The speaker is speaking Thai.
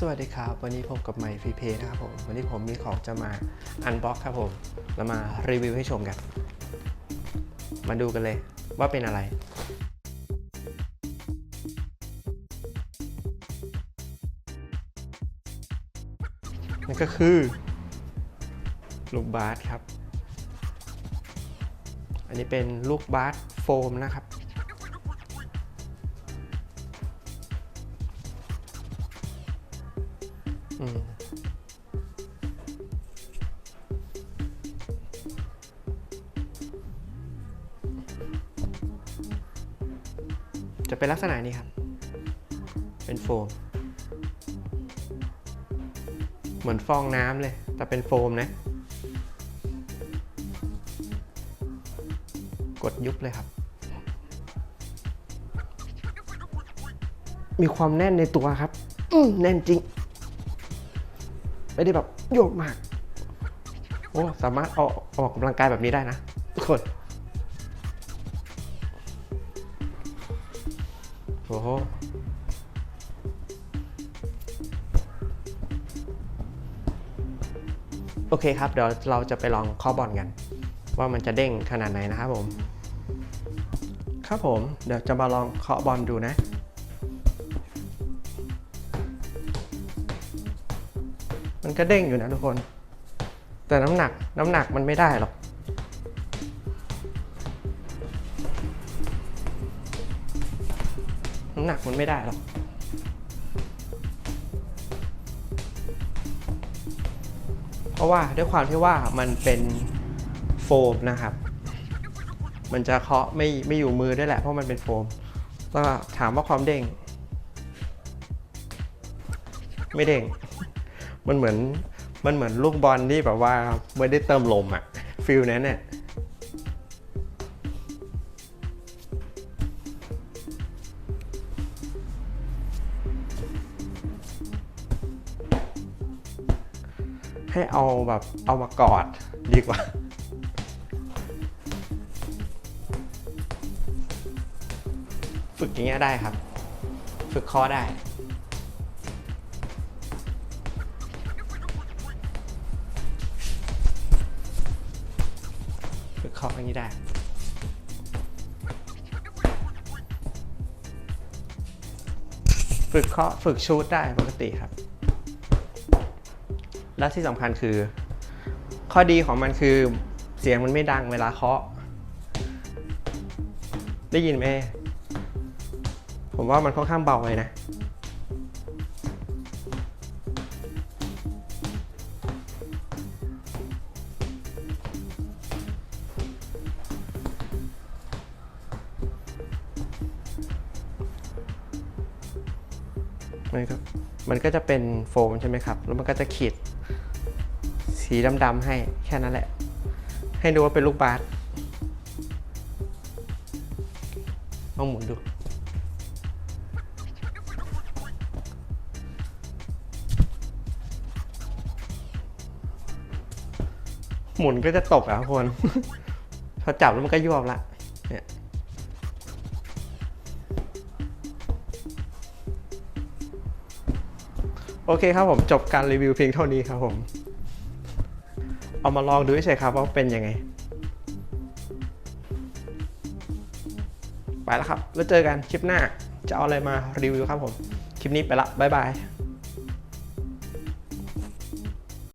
สวัสดีครับ วันนี้พบกับไมค์ฟรีเพย์นะครับผม วันนี้ผมมีของจะมาอันบ็อกครับผม แล้วมารีวิวให้ชมกัน มาดูกันเลยว่าเป็นอะไร นั่นก็คือ ลูกบาสครับ อันนี้เป็นลูกบาสโฟมนะครับ จะเป็นลักษณะนี้ครับ เป็นโฟม เหมือนฟองน้ำเลย แต่เป็นโฟมนะ กดยุบเลยครับ มีความแน่นในตัวครับ อืมแน่นจริง ไม่ได้แบบโยกมาก โอ้ สามารถออกออกกำลังกายแบบนี้ได้นะ ทุกคน โอ้โหโอเคครับ เดี๋ยวเราจะไปลองเคาะบอลกัน ว่ามันจะเด้งขนาดไหนนะครับผม ครับผม เดี๋ยวจะมาลองเคาะบอลดูนะ มันก็เด้งอยู่นะทุกคน แต่น้ำหนักน้ำหนักมันไม่ได้หรอก น้ำหนักมันไม่ได้หรอก เพราะว่าด้วยความที่ว่ามันเป็นโฟมนะครับ มันจะเคาะไม่ไม่อยู่มือด้วยแหละเพราะมันเป็นโฟมก็ถามว่าความเด้ง ไม่เด้ง มันเหมือนมันเหมือนลูกบอลที่แบบว่าไม่ได้เติมลมอะฟิลนั้นเนี่ยให้เอาแบบเอามากอดดีกว่าฝึกอย่างเงี้ยได้ครับ ฝึกคอได้าะอย่างนี้ได้ ฝึกเคาะฝึกชูดได้ปกติครับ และที่สำคัญคือ ข้อดีของมันคือเสียงมันไม่ดังเวลาเคาะ ได้ยินไหมผมว่ามันค่อนข้างเบาเลยนะ มันก็มันก็จะเป็นโฟมใช่ไหมครับ แล้วมันก็จะขีด สีดำๆให้แค่นั้นแหละ ให้ดูว่าเป็นลูกบาสลองหมุนดู หมุนก็จะตกอะทุกคน พอจับแล้วมันก็ยวบละ โอเคครับผมจบการรีวิวเพียงเท่านี้ครับผม เอามาลองดูเฉยครับว่าเป็นยังไง ไปแล้วครับ แล้วเจอกันคลิปหน้าจะเอาอะไรมารีวิวครับผม คลิปนี้ไปละบ๊ายบาย